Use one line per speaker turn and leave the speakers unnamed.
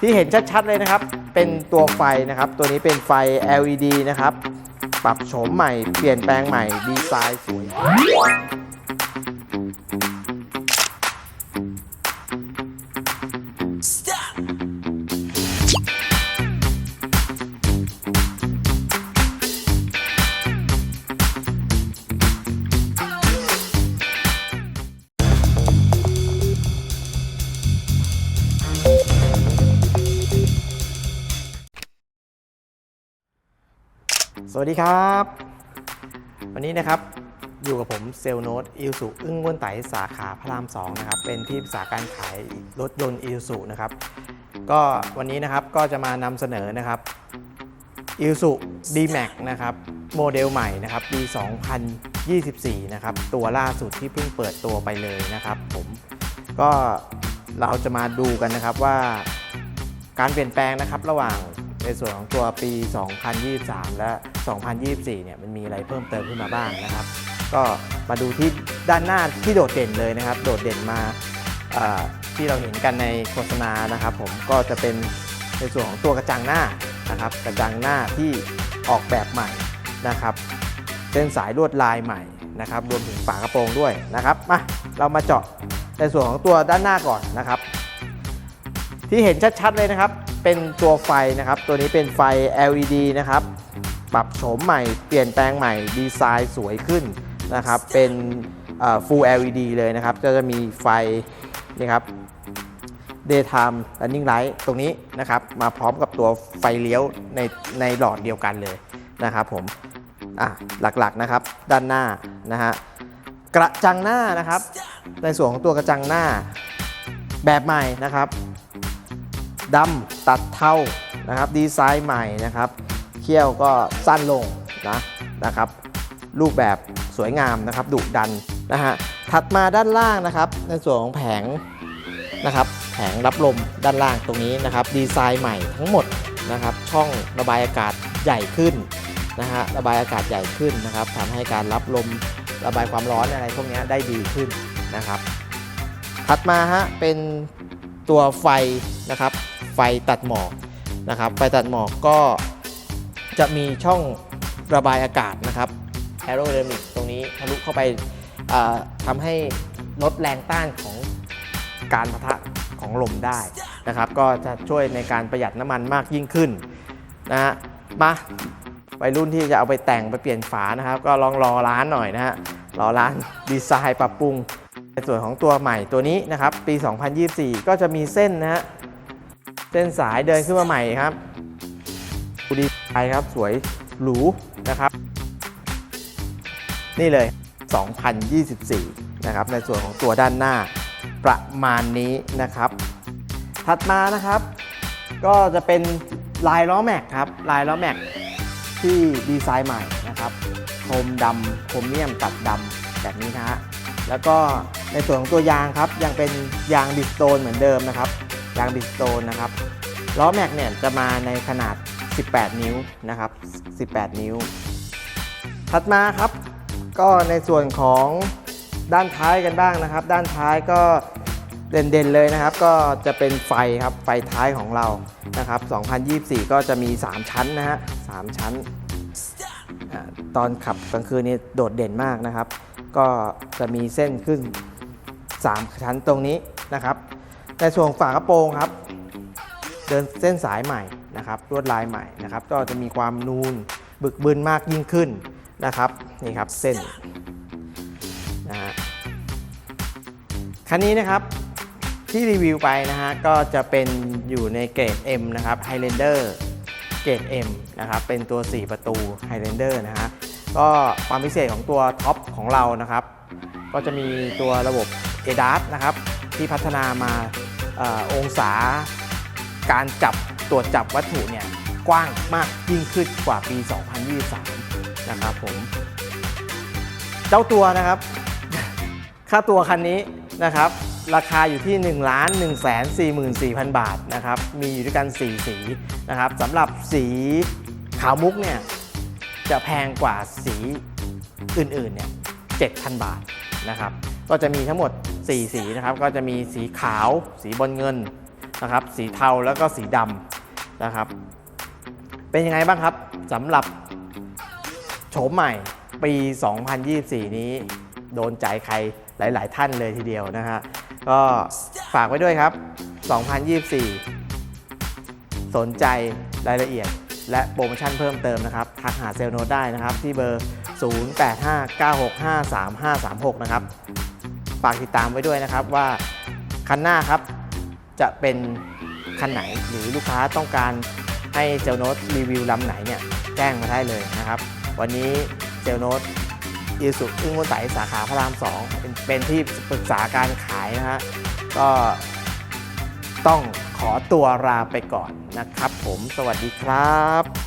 ที่เห็นชัดๆเลยนะครับ เป็นตัวไฟนะครับ ตัวนี้เป็นไฟ LED นะครับ ปรับโฉมใหม่ เปลี่ยนแปลงใหม่ ดีไซน์สวย สวัสดีครับ วันนี้นะครับอยู่กับผมเซลโนตอิลสุอึ้งว้วนไตสาขาพระราม2นะครับเป็นที่ปรึกษาการขายรถยนต์อิลสุนะครับก็วันนี้นะครับก็จะมานำเสนอนะครับอิลสุ D-Max นะครับโมเดลใหม่นะครับปี 2024 นะครับตัวล่าสุดที่เพิ่งเปิดตัวไปเลยนะครับ ผมก็เราจะมาดูกันนะครับว่าการเปลี่ยนแปลงนะครับระหว่าง ในส่วนของตัวปี 2023 และ 2024 เนี่ยมันมีอะไรเพิ่มเติมขึ้นมาบ้างนะครับ ก็มาดูที่ด้านหน้าที่โดดเด่นเลยนะครับ โดดเด่นมาที่เราเห็นกันในโฆษณานะครับ ผมก็จะเป็นในส่วนของตัวกระจังหน้านะครับ กระจังหน้าที่ออกแบบใหม่นะครับเส้นสายลวดลายใหม่นะครับรวมถึงฝากระโปรงด้วยนะครับมาเรามาเจาะในส่วนของตัวด้านหน้าก่อนนะครับ ที่เห็นชัดๆเลยนะครับ เป็นตัวไฟนะครับ ตัวนี้เป็นไฟ LED นะครับ ปรับโฉมใหม่ เปลี่ยนแปลงใหม่ ดีไซน์สวยขึ้นนะครับ เป็น full LED เลยนะครับก็จะมีไฟนี่ครับ daytime running light ตรงนี้นะครับ มาพร้อมกับตัวไฟเลี้ยวในในหลอดเดียวกันเลยนะครับผม อะ หลักๆนะครับ ด้านหน้านะฮะ กระจังหน้านะครับ ในส่วนของตัวกระจังหน้าแบบใหม่นะครับ ดำตัดเทานะครับ ดีไซน์ใหม่นะครับเขี้ยวก็สั้นลงนะนะครับ รูปแบบสวยงามนะครับดุดันนะฮะถัดมาด้านล่างนะครับ ในส่วนของแผงนะครับ แผงรับลมด้านล่างตรงนี้นะครับ ดีไซน์ใหม่ทั้งหมดนะครับ ช่องระบายอากาศใหญ่ขึ้นนะฮะระบายอากาศใหญ่ขึ้นนะครับทำให้การรับลมระบายความร้อนอะไรพวกนี้ได้ดีขึ้นนะครับ ถัดมาฮะเป็นตัวไฟนะครับ ไฟตัดหมอกนะครับ ไฟตัดหมอกก็จะมีช่องระบายอากาศนะครับแอโร d y นามิกตรงนี้ทะลุเข้าไปอ่าทำให้ลดแรงต้านของการปะทะของลมได้นะครับ ก็จะช่วยในการประหยัดน้ำมันมากยิ่งขึ้นนะฮะมาวัยรุ่นที่จะเอาไปแต่งไปเปลี่ยนฝานะครับ ก็ลองรอร้านหน่อยนะฮะรอร้านดีไซน์ปรับปรุงในส่วนของตัวใหม่ตัวนี้นะครับ ปี 2024 ก็จะมีเส้นนะฮะ เส้นสายเดินขึ้นมาใหม่ครับดูดีไซน์ครับสวยหรูนะครับ นี่เลย 2024 นะครับ ในส่วนของตัวด้านหน้าประมาณนี้นะครับ ถัดมานะครับ ก็จะเป็นลายล้อแม็กครับ ลายล้อแม็กที่ดีไซน์ใหม่นะครับโครมดำโครเมียมตัดดำแบบนี้นะฮะแล้วก็ในส่วนของตัวยางครับยังเป็นยางบิสโตนเหมือนเดิมนะครับ ยางบิสโตนนะครับล้อแม็กเนี่ยจะมาในขนาด 18 นิ้วนะครับ 18 นิ้ว ถัดมาครับ ก็ในส่วนของด้านท้ายกันบ้างนะครับ ด้านท้ายก็เด่นๆเลยนะครับ ก็จะเป็นไฟครับไฟท้ายของเรานะครับ 2024 ก็จะมี 3 ชั้นนะฮะ 3 ชั้นตอนขับกลางคืนนี่โดดเด่นมากนะครับ ก็จะมีเส้นขึ้น 3 ชั้นตรงนี้นะครับ ในส่วนฝากระโปรงครับ เดินเส้นสายใหม่นะครับลวดลายใหม่นะครับ ก็จะมีความนูนบึกบึนมากยิ่งขึ้นนะครับนี่ครับเส้นนะฮะคันนี้นะครับที่รีวิวไปนะฮะก็จะเป็นอยู่ในเกรด M นะครับ Highlander เกรด M นะครับเป็นตัว 4 ประตู Highlander นะฮะก็ความพิเศษของตัวท็อปของเรานะครับ ก็จะมีตัวระบบ ADAS นะครับที่พัฒนามา อองศาการจับตรวจจับวัตถุเนี่ยกว้างมากยิ่งขึ้นกว่าปี 2023 นะครับผม เจ้าตัวนะครับ ค่าตัวคันนี้นะครับ ราคาอยู่ที่ 1 1 4 4 0 0 0 บาทนะครับ มีอยู่ด้วยกัน 4 สีนะครับสำหรับสีขาวมุกเนี่ยจะแพงกว่าสีอื่นๆเนี่ย7,000 บาทนะครับ ก็จะมีทั้งหมด 4 สีนะครับก็จะมีสีขาว สีบอลเงินนะครับ สีเทาแล้วก็สีดำนะครับ เป็นยังไงบ้างครับสำหรับโฉมใหม่ปี 2024 นี้ โดนใจใครหลาย ๆ ท่านเลยทีเดียวนะฮะก็ฝากไว้ด้วยครับ 2024 สนใจรายละเอียดและโปรโมชั่นเพิ่มเติมนะครับ ทักหาเซลล์โนตได้นะครับ ที่เบอร์ 0859653536 นะครับ ฝากติดตามไว้ด้วยนะครับว่าคันหน้าครับจะเป็นคันไหนหรือลูกค้าต้องการให้เซลโนตรีวิวลำไหนเนี่ยแจ้งมาได้เลยนะครับ วันนี้เซลโนตอีสุอึ้งวนไตสาขาพระราม 2 เป็นเป็นที่ปรึกษาการขายนะฮะก็ต้องขอตัวลาไปก่อนนะครับผมสวัสดีครับ